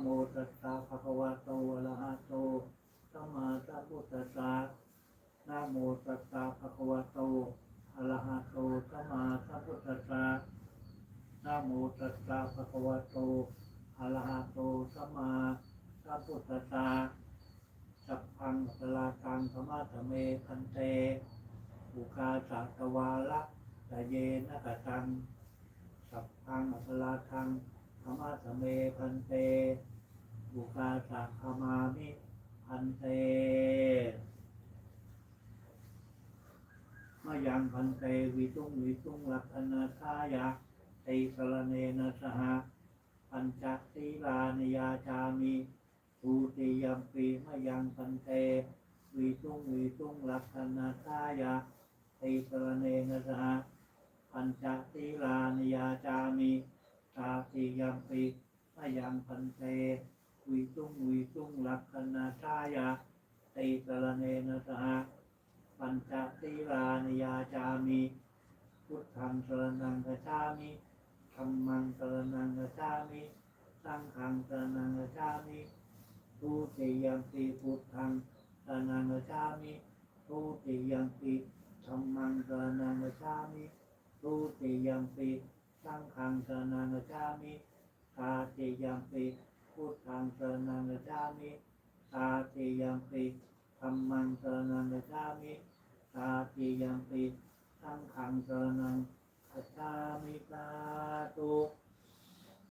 โมตัสสะภะคะวะโตอะระหะโตสัมมาสัมพุทธัสสะนะโมตัสสะภะคะวะโตอะระหะโตสัมมาสัมพุทธัสสะนะโมตัสสะภะคะวะโตอะระหะโตสัมมาสัมพุทธัสสะสัพพังสลาตังธรรมะธเมพันเตบุคาสัตวาละตะเยนะกะตังสัพพังอัปลาทัง ธรรมะสเมพันเตบุคาสักขมามิพันเตมายังพันเตวิตุงวิตุงลักษณทายะติสรเนนะสหะปัญจศีลานิยาจามิทูติยัมปีมายังพันเตวิตุงวิตุงลักษณทายะติสรเนนะสหะ ปัญจศีลานิยาจามิ ตาติยัมปิมยังพันเตวิตุงวิตุงลักขณาชายะติสระเนนะสหปัญจศีลานยาจามิพุทธังสรนังกัจฉามิธรรมังสรนังกัจฉามิสังฆังสรนังกัจฉามิทุติยัมปิพุทธังสรนังกัจฉามิทุติยัมปิธรรมังสรนังกัจฉามิทุติยัมปิ สังฆังสรนังกัจามิตาติยัมปิพุทธังสรนังกัจามิตาติยัมปิธรรมังสรนังกัจามิตาติยัมปิสังฆังสรนังกัจามิตา